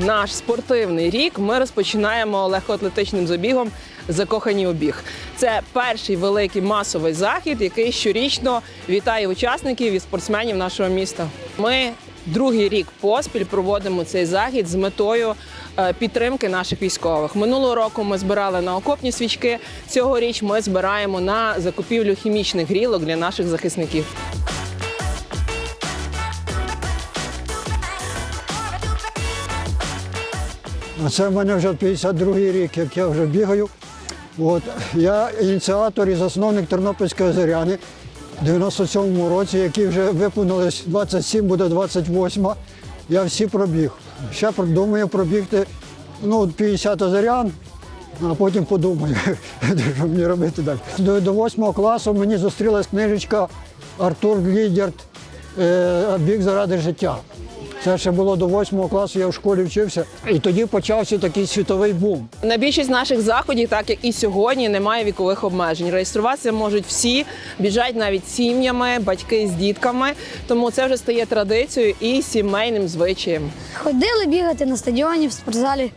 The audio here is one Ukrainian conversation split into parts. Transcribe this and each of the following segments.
наш спортивний рік ми розпочинаємо легкоатлетичним забігом Закохані у біг. Це перший великий масовий захід, який щорічно вітає учасників і спортсменів нашого міста. Ми другий рік поспіль проводимо цей захід з метою е, підтримки наших військових. Минулого року ми збирали на окопні свічки. Цьогоріч ми збираємо на закупівлю хімічних грілок для наших захисників. Це в мене вже 52-й рік, як я вже бігаю. От, я ініціатор і засновник Тернопільської зоряни в 97-му році, які вже виповнилось 27, буде 28. Я всі пробіг. Ще думаю пробігти ну, 50 зорян, а потім подумаю, що мені робити далі. До, до 8 класу мені зустрілась книжечка Артур Глідерт е, Біг заради життя. Це ще було до 8 класу, я в школі вчився. І тоді почався такий світовий бум. На більшість наших заходів, так як і сьогодні, немає вікових обмежень. Реєструватися можуть всі, біжать навіть сім'ями, батьки з дітками. Тому це вже стає традицією і сімейним звичаєм. Ходили бігати на стадіоні, в спортзалі.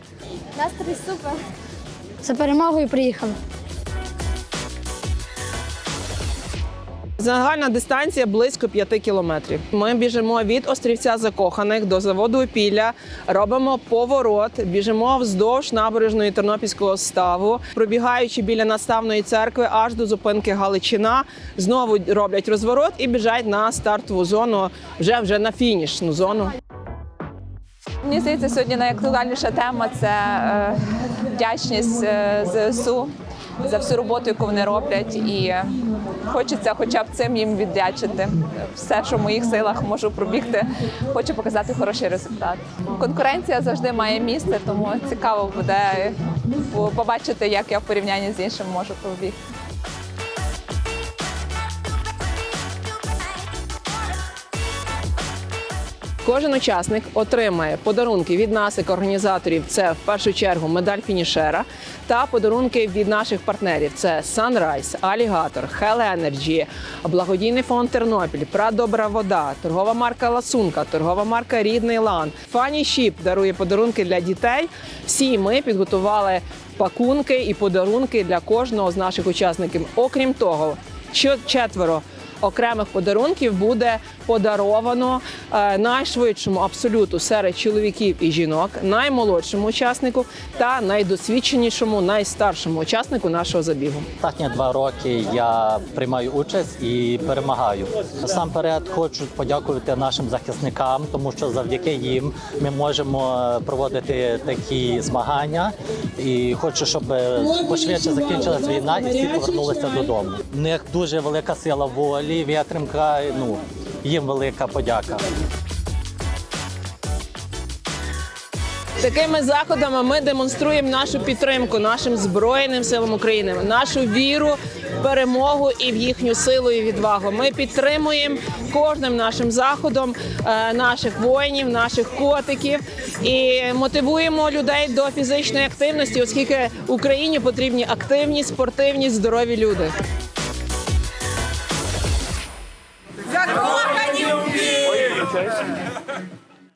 Настрій супер. За перемогою приїхали. Загальна дистанція близько 5 кілометрів. Ми біжимо від острівця закоханих до заводу Опілля, робимо поворот, біжимо вздовж набережної Тернопільського ставу, пробігаючи біля наставної церкви аж до зупинки Галичина. Знову роблять розворот і біжать на стартову зону, вже вже на фінішну зону. Мені здається, сьогодні найактуальніша тема це е, вдячність е, ЗСУ за всю роботу, яку вони роблять, і хочеться хоча б цим їм віддячити. Все, що в моїх силах можу пробігти, хочу показати хороший результат. Конкуренція завжди має місце, тому цікаво буде побачити, як я в порівнянні з іншим можу пробігти. Кожен учасник отримає подарунки від нас, як організаторів. Це в першу чергу медаль фінішера та подарунки від наших партнерів. Це Sunrise, Alligator, Hell Energy, благодійний фонд Тернопіль, Прадобра вода, торгова марка Ласунка, торгова марка Рідний Лан. Фані Шіп дарує подарунки для дітей. Всі ми підготували пакунки і подарунки для кожного з наших учасників. Окрім того, що четверо окремих подарунків буде подаровано е, найшвидшому абсолюту серед чоловіків і жінок, наймолодшому учаснику та найдосвідченішому, найстаршому учаснику нашого забігу. Останні два роки я приймаю участь і перемагаю. Насамперед хочу подякувати нашим захисникам, тому що завдяки їм ми можемо проводити такі змагання. І хочу, щоб пошвидше закінчилась війна і всі повернулися додому. У них дуже велика сила волі, витримка. Ну їм велика подяка. Такими заходами ми демонструємо нашу підтримку нашим збройним силам України, нашу віру перемогу і в їхню силу і відвагу. Ми підтримуємо кожним нашим заходом е, наших воїнів, наших котиків і мотивуємо людей до фізичної активності, оскільки Україні потрібні активні, спортивні, здорові люди. Okay.